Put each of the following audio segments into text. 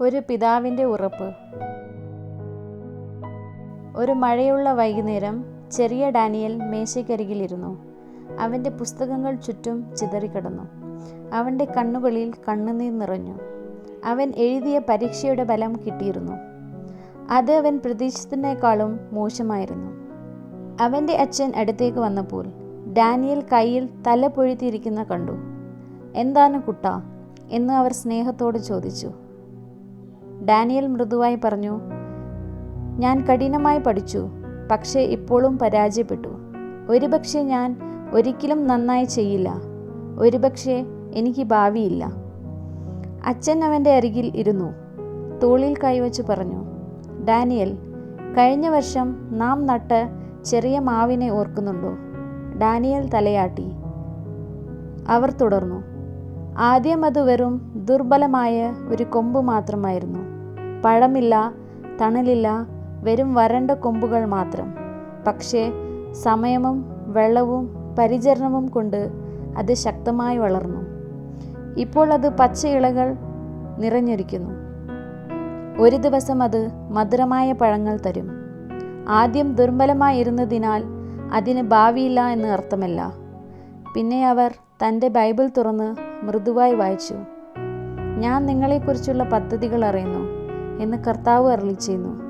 ഒരു പിതാവിന്റെ ഉറപ്പ്. ഒരു മഴയുള്ള വൈകുന്നേരം ചെറിയ ഡാനിയൽ മേശയ്ക്കരികിലിരുന്നു. അവന്റെ പുസ്തകങ്ങൾ ചുറ്റും ചിതറിക്കിടന്നു. അവന്റെ കണ്ണുകളിൽ കണ്ണുനീർ നിറഞ്ഞു. അവൻ എഴുതിയ പരീക്ഷയുടെ ബലം കിട്ടിയിരുന്നു. അത് അവൻ പ്രതീക്ഷിച്ചതിനേക്കാളും മോശമായിരുന്നു. അവന്റെ അച്ഛൻ അടുത്തേക്ക് വന്നപ്പോൾ ഡാനിയൽ കയ്യിൽ തല പൊഴുത്തിയിരിക്കുന്ന കണ്ടു. എന്താണ് കുട്ട? എന്ന് അവർ സ്നേഹത്തോട് ചോദിച്ചു. ഡാനിയൽ മൃദുവായി പറഞ്ഞു ഞാൻ കഠിനമായി പഠിച്ചു പക്ഷേ ഇപ്പോഴും പരാജയപ്പെട്ടു. ഒരുപക്ഷെ ഞാൻ ഒരിക്കലും നന്നായി ചെയ്യില്ല. ഒരുപക്ഷെ എനിക്ക് ഭാവിയില്ല. അച്ഛൻ അവന്റെ അരികിൽ ഇരുന്നു. തോളിൽ കൈവച്ച് പറഞ്ഞു ഡാനിയൽ കഴിഞ്ഞ വർഷം നാം നട്ട് ചെറിയ മാവിനെ ഓർക്കുന്നുണ്ടോ? ഡാനിയൽ തലയാട്ടി. അവർ തുടർന്നു. ആദ്യം അത് വെറും ദുർബലമായ ഒരു കൊമ്പ് മാത്രമായിരുന്നു. പഴമില്ല തണലില്ല വെറും വരണ്ട കൊമ്പുകൾ മാത്രം. പക്ഷേ സമയവും വെള്ളവും പരിചരണവും കൊണ്ട് അത് ശക്തമായി വളർന്നു. ഇപ്പോൾ അത് പച്ച ഇളകൾ നിറഞ്ഞിരിക്കുന്നു. ഒരു ദിവസം അത് മധുരമായ പഴങ്ങൾ തരും. ആദ്യം ദുർബലമായിരുന്നതിനാൽ അതിന് ഭാവിയില്ല എന്ന് അർത്ഥമല്ല. പിന്നെ അവർ തന്റെ ബൈബിൾ തുറന്ന് മൃദുവായി വായിച്ചു. ഞാൻ നിങ്ങളെക്കുറിച്ചുള്ള പദ്ധതികൾ അറിയുന്നു. എന്ന് കർത്താവ് അരളി ചെയ്യുന്നു.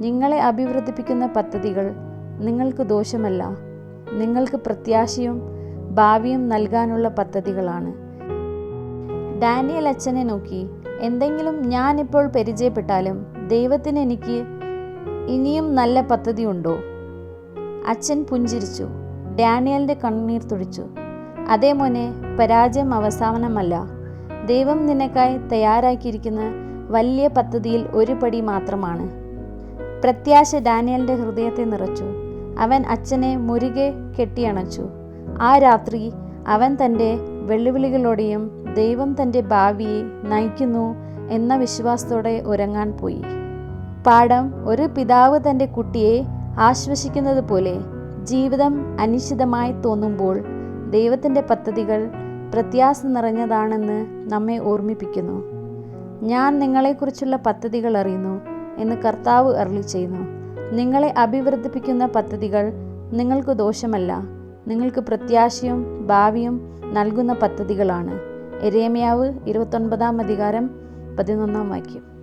നിങ്ങളെ അഭിവൃദ്ധിപ്പിക്കുന്ന പദ്ധതികൾ നിങ്ങൾക്ക് ദോഷമല്ല. നിങ്ങൾക്ക് പ്രത്യാശയും ഭാവിയും നൽകാനുള്ള പദ്ധതികളാണ്. ഡാനിയൽ അച്ഛനെ നോക്കി എന്തെങ്കിലും ഞാനിപ്പോൾ പരിചയപ്പെട്ടാലും ദൈവത്തിന് എനിക്ക് ഇനിയും നല്ല പദ്ധതിയുണ്ടോ അച്ഛൻ പുഞ്ചിരിച്ചു. ഡാനിയലിന്റെ കണ്ണീർ തുടിച്ചു. അതേ മോനെ പരാജയം അവസാനമല്ല. ദൈവം നിനക്കായി തയ്യാറാക്കിയിരിക്കുന്ന വലിയ പദ്ധതിയിൽ ഒരു പടി മാത്രമാണ്. പ്രത്യാശ ഡാനിയലിന്റെ ഹൃദയത്തെ നിറച്ചു. അവൻ അച്ഛനെ മുരുകെ കെട്ടിയണച്ചു. ആ രാത്രി അവൻ തന്റെ വെല്ലുവിളികളോടെയും ദൈവം തന്റെ ഭാവിയെ നയിക്കുന്നു എന്ന വിശ്വാസത്തോടെ ഉറങ്ങാൻ പോയി. പാഠം ഒരു പിതാവ് തന്റെ കുട്ടിയെ ആശ്വസിക്കുന്നത് പോലെ ജീവിതം അനിശ്ചിതമായി തോന്നുമ്പോൾ ദൈവത്തിന്റെ പദ്ധതികൾ പ്രത്യാശ നിറഞ്ഞതാണെന്ന് നമ്മെ ഓർമ്മിപ്പിക്കുന്നു. ഞാൻ നിങ്ങളെക്കുറിച്ചുള്ള പദ്ധതികൾ അറിയുന്നു എന്ന് കർത്താവ് അരളി ചെയ്യുന്നു. നിങ്ങളെ അഭിവൃദ്ധിപ്പിക്കുന്ന പദ്ധതികൾ നിങ്ങൾക്ക് ദോഷമല്ല. നിങ്ങൾക്ക് പ്രത്യാശയും ഭാവിയും നൽകുന്ന പദ്ധതികളാണ്. എരേമ്യാവ് ഇരുപത്തൊൻപതാം അധികാരം പതിനൊന്നാം വാക്യം.